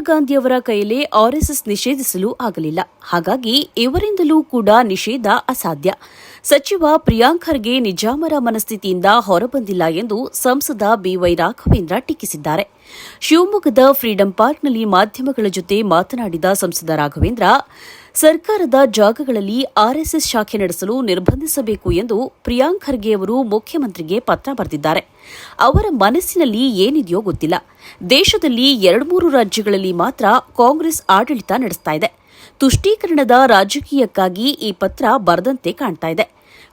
ಗಾಂಧಿಯವರ ಕೈಯಲ್ಲಿ ಆರ್ಎಸ್ಎಸ್ ನಿಷೇಧಿಸಲು ಆಗಲಿಲ್ಲ. ಹಾಗಾಗಿ ಇವರಿಂದಲೂ ಕೂಡ ನಿಷೇಧ ಅಸಾಧ್ಯ. ಸಚಿವ ಪ್ರಿಯಾಂಕ್ ಖರ್ಗೆ ನಿಜಾಮರ ಮನಸ್ಥಿತಿಯಿಂದ ಹೊರಬಂದಿಲ್ಲ ಎಂದು ಸಂಸದ ಬಿವೈ ರಾಘವೇಂದ್ರ ಟೀಕಿಸಿದ್ದಾರೆ. ಶಿವಮೊಗ್ಗದ ಫ್ರೀಡಂ ಪಾರ್ಕ್ನಲ್ಲಿ ಮಾಧ್ಯಮಗಳ ಜೊತೆ ಮಾತನಾಡಿದ ಸಂಸದ ರಾಘವೇಂದ್ರ ಸರ್ಕಾರದ ಜಾಗಗಳಲ್ಲಿ ಆರ್ಎಸ್ಎಸ್ ಶಾಖೆ ನಡೆಸಲು ನಿರ್ಬಂಧಿಸಬೇಕು ಎಂದು ಪ್ರಿಯಾಂಕ್ ಖರ್ಗೆ ಅವರು ಮುಖ್ಯಮಂತ್ರಿಗೆ ಪತ್ರ ಬರೆದಿದ್ದಾರೆ. ಅವರ ಮನಸ್ಸಿನಲ್ಲಿ ಏನಿದೆಯೋ ಗೊತ್ತಿಲ್ಲ. ದೇಶದಲ್ಲಿ ಎರಡು ಮೂರು ರಾಜ್ಯಗಳಲ್ಲಿ ಮಾತ್ರ ಕಾಂಗ್ರೆಸ್ ಆಡಳಿತ ನಡೆಸ್ತಾ ಇದೆ. ತುಷ್ಟೀಕರಣದ ರಾಜಕೀಯಕ್ಕಾಗಿ ಈ ಪತ್ರ ಬರದಂತೆ ಕಾಣ್ತಾ ಇದೆ.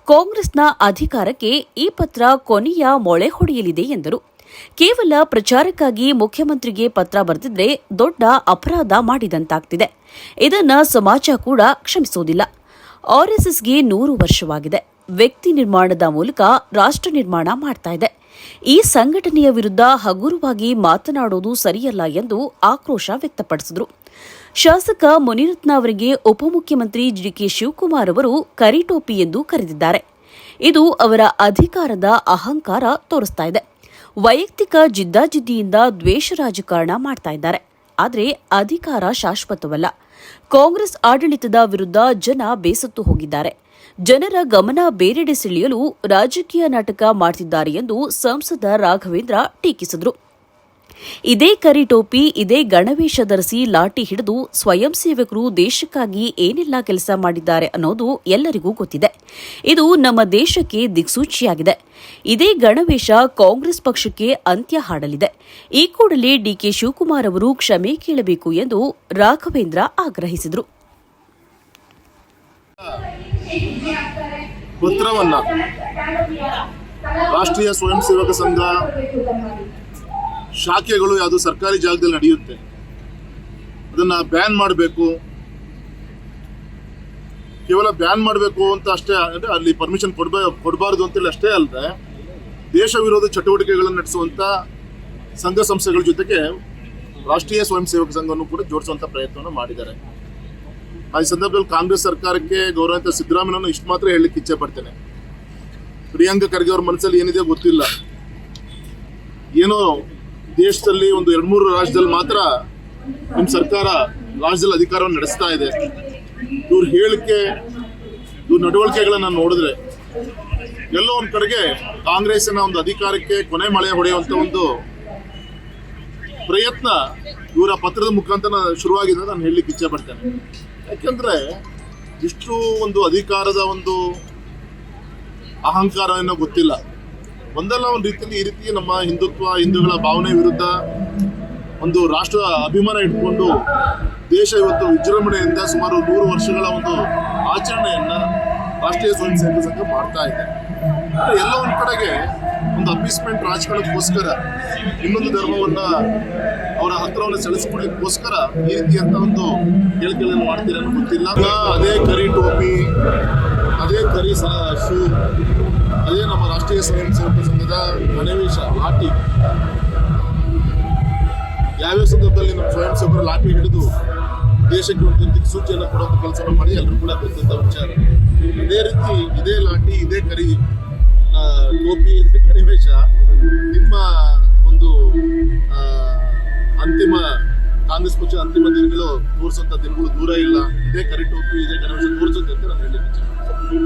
ಕಾಂಗ್ರೆಸ್ನ ಅಧಿಕಾರಕ್ಕೆ ಈ ಪತ್ರ ಕೊನೆಯ ಮೊಳೆ ಹೊಡೆಯಲಿದೆ ಎಂದರು. ಕೇವಲ ಪ್ರಚಾರಕ್ಕಾಗಿ ಮುಖ್ಯಮಂತ್ರಿಗೆ ಪತ್ರ ಬರೆದಿದ್ರೆ ದೊಡ್ಡ ಅಪರಾಧ ಮಾಡಿದಂತಾಗ್ತಿದೆ. ಇದನ್ನ ಸಮಾಜ ಕೂಡ ಕ್ಷಮಿಸುವುದಿಲ್ಲ ಆರ್ಎಸ್ಎಸ್ಗೆ ನೂರು ವರ್ಷವಾಗಿದೆ. ವ್ಯಕ್ತಿ ನಿರ್ಮಾಣದ ಮೂಲಕ ರಾಷ್ಟ್ರ ನಿರ್ಮಾಣ ಮಾಡ್ತಾ ಇದೆ. ಈ ಸಂಘಟನೆಯ ವಿರುದ್ಧ ಹಗುರವಾಗಿ ಮಾತನಾಡೋದು ಸರಿಯಲ್ಲ ಎಂದು ಆಕ್ರೋಶ ವ್ಯಕ್ತಪಡಿಸಿದರು. ಶಾಸಕ ಮುನಿರತ್ನ ಅವರಿಗೆ ಉಪಮುಖ್ಯಮಂತ್ರಿ ಡಿಕೆ ಶಿವಕುಮಾರ್ ಅವರು ಕರಿಟೋಪಿ ಎಂದು ಕರೆದಿದ್ದಾರೆ. ಇದು ಅವರ ಅಧಿಕಾರದ ಅಹಂಕಾರ ತೋರಿಸ್ತಾ ಇದೆ. ವೈಯಕ್ತಿಕ ಜಿದ್ದಾಜಿದ್ದಿಯಿಂದ ದ್ವೇಷ ರಾಜಕಾರಣ ಮಾಡ್ತಾ ಇದ್ದಾರೆ. ಆದರೆ ಅಧಿಕಾರ ಶಾಶ್ವತವಲ್ಲ. ಕಾಂಗ್ರೆಸ್ ಆಡಳಿತದ ವಿರುದ್ಧ ಜನ ಬೇಸತ್ತು ಹೋಗಿದ್ದಾರೆ. ಜನರ ಗಮನ ಬೇರೆಡೆ ಸೆಳೆಯಲು ರಾಜಕೀಯ ನಾಟಕ ಮಾಡ್ತಿದ್ದಾರೆ ಎಂದು ಸಂಸದ ರಾಘವೇಂದ್ರ ಟೀಕಿಸಿದರು. ಇದೇ ಕರಿಟೋಪಿ ಇದೇ ಗಣವೇಶ ಧರಿಸಿ ಲಾಠಿ ಹಿಡಿದು ಸ್ವಯಂ ಸೇವಕರು ದೇಶಕ್ಕಾಗಿ ಏನೆಲ್ಲ ಕೆಲಸ ಮಾಡಿದ್ದಾರೆ ಅನ್ನೋದು ಎಲ್ಲರಿಗೂ ಗೊತ್ತಿದೆ. ಇದು ನಮ್ಮ ದೇಶಕ್ಕೆ ದಿಕ್ಸೂಚಿಯಾಗಿದೆ. ಇದೇ ಗಣವೇಶ ಕಾಂಗ್ರೆಸ್ ಪಕ್ಷಕ್ಕೆ ಅಂತ್ಯ ಹಾಡಲಿದೆ. ಈ ಕೂಡಲೇ ಡಿಕೆ ಶಿವಕುಮಾರ್ ಅವರು ಕ್ಷಮೆ ಕೇಳಬೇಕು ಎಂದು ರಾಘವೇಂದ್ರ ಆಗ್ರಹಿಸಿದರು. ಪುತ್ರವನ್ನ ರಾಷ್ಟ್ರೀಯ ಸ್ವಯಂ ಸೇವಕ ಸಂಘ ಶಾಖೆಗಳು ಯಾವುದು ಸರ್ಕಾರಿ ಜಾಗದಲ್ಲಿ ನಡೆಯುತ್ತೆ. ಅದನ್ನ ಬ್ಯಾನ್ ಮಾಡಬೇಕು. ಕೇವಲ ಬ್ಯಾನ್ ಮಾಡಬೇಕು ಅಂತ ಅಷ್ಟೇ ಅಂದ್ರೆ ಅಲ್ಲಿ ಪರ್ಮಿಷನ್ ಕೊಡ್ಬೇ, ಕೊಡಬಾರ್ದು ಅಂತೇಳಿ ಅಷ್ಟೇ ಅಲ್ಲದೆ ದೇಶ ವಿರೋಧ ಚಟುವಟಿಕೆಗಳನ್ನು ನಡೆಸುವಂತ ಸಂಘ ಸಂಸ್ಥೆಗಳ ಜೊತೆಗೆ ರಾಷ್ಟ್ರೀಯ ಸ್ವಯಂ ಸೇವಕ ಸಂಘವನ್ನು ಕೂಡ ಜೋಡಿಸುವಂತ ಪ್ರಯತ್ನವನ್ನು ಮಾಡಿದ್ದಾರೆ. ಆ ಸಂದರ್ಭದಲ್ಲಿ ಕಾಂಗ್ರೆಸ್ ಸರ್ಕಾರಕ್ಕೆ ಗೌರವಂತ ಸಿದ್ದರಾಮಯ್ಯನನ್ನು ಇಷ್ಟು ಮಾತ್ರ ಹೇಳಲಿಕ್ಕೆ ಇಚ್ಛೆ ಪಡ್ತೇನೆ. ಪ್ರಿಯಾಂಕ ಖರ್ಗೆ ಅವ್ರ ಮನಸ್ಸಲ್ಲಿ ಏನಿದೆ ಗೊತ್ತಿಲ್ಲ. ಏನೋ ದೇಶದಲ್ಲಿ ಒಂದು ಎರಡು ಮೂರು ರಾಜ್ಯದಲ್ಲಿ ಮಾತ್ರ ನಿಮ್ಮ ಸರ್ಕಾರ ರಾಜ್ಯದಲ್ಲಿ ಅಧಿಕಾರವನ್ನು ನಡೆಸ್ತಾ ಇದೆ. ಇವ್ರ ಹೇಳಿಕೆ, ಇವ್ರ ನಡವಳಿಕೆಗಳನ್ನ ನೋಡಿದ್ರೆ ಎಲ್ಲೋ ಒಂದ್ ಕಡೆಗೆ ಕಾಂಗ್ರೆಸ್ನ ಒಂದು ಅಧಿಕಾರಕ್ಕೆ ಕೊನೆ ಮಳೆ ಹೊಡೆಯುವಂತ ಒಂದು ಪ್ರಯತ್ನ ಇವರ ಪತ್ರದ ಮುಖಾಂತರ ಶುರುವಾಗಿದೆ ನಾನು ಹೇಳಲಿಕ್ಕೆ ಇಚ್ಛೆ ಪಡ್ತೇನೆ. ಯಾಕೆಂದ್ರೆ ಇಷ್ಟು ಒಂದು ಅಧಿಕಾರದ ಒಂದು ಅಹಂಕಾರ ಏನೋ ಗೊತ್ತಿಲ್ಲ. ಒಂದಲ್ಲ ಒಂದು ರೀತಿಯಲ್ಲಿ ಈ ರೀತಿ ನಮ್ಮ ಹಿಂದುತ್ವ, ಹಿಂದೂಗಳ ಭಾವನೆ ವಿರುದ್ಧ ಒಂದು ರಾಷ್ಟ್ರ ಅಭಿಮಾನ ಇಟ್ಕೊಂಡು ದೇಶ ಇವತ್ತು ವಿಜೃಂಭಣೆಯಿಂದ ಸುಮಾರು ನೂರು ವರ್ಷಗಳ ಒಂದು ಆಚರಣೆಯನ್ನ ರಾಷ್ಟ್ರೀಯ ಸ್ವಯಂ ಸೇವಕ ಸಂಘ ಮಾಡ್ತಾ ಇದೆ. ಎಲ್ಲ ಒಂದು ಕಡೆಗೆ ಒಂದು ಅಪೀಸ್ಮೆಂಟ್ ರಾಜಕಾರಣಕ್ಕೋಸ್ಕರ, ಇನ್ನೊಂದು ಧರ್ಮವನ್ನ ಅವರ ಹತ್ರವನ್ನು ಸೆಳೆಸಿಕೊಳ್ಳಿಕ್ಕೋಸ್ಕರ ಈ ರೀತಿಯಂತ ಒಂದು ಹೇಳಿಕೆಗಳನ್ನು ಮಾಡ್ತೀರ ಗೊತ್ತಿಲ್ಲ. ಅದೇ ಕರಿ ಟೋಪಿ, ಅದೇ ಕರಿ ಶೂ. ಅದೇ ನಮ್ಮ ರಾಷ್ಟ್ರೀಯ ಸ್ವಯಂ ಸೇವಕ ಸಂಘದ ಗಣವೇಶ ಲಾಠಿ. ಯಾವ್ಯಾವ ಸಂದರ್ಭದಲ್ಲಿ ನಮ್ಮ ಸ್ವಯಂ ಸೇವಕರು ಲಾಠಿ ಹಿಡಿದು ದೇಶಕ್ಕೆ ಒಂದು ದಿಕ್ಸೂಚಿಯನ್ನು ಕೊಡುವಂಥ ಕೆಲಸವನ್ನು ಮಾಡಿ ಎಲ್ಲರೂ ಕೂಡ ಗೊತ್ತಿದ್ದ ವಿಚಾರ. ಇದೇ ರೀತಿ ಇದೇ ಲಾಠಿ, ಇದೇ ಕರಿ ಟೋಪಿ ಇದೇ ಗಣವೇಶ ನಿಮ್ಮ ಒಂದು ಅಂತಿಮ ಕಾಂಗ್ರೆಸ್ ಪಕ್ಷದ ಅಂತಿಮ ದಿನಗಳು ತೋರಿಸುವಂತ ದಿನಗಳು ದೂರ ಇಲ್ಲ. ಇದೇ ಕರಿ ಟೋಪಿ, ಇದೇ ಗಣವೇಶ ತೋರಿಸುತ್ತೆ ಅಂತ ನಾನು ಪಡ್ತೀನಿ.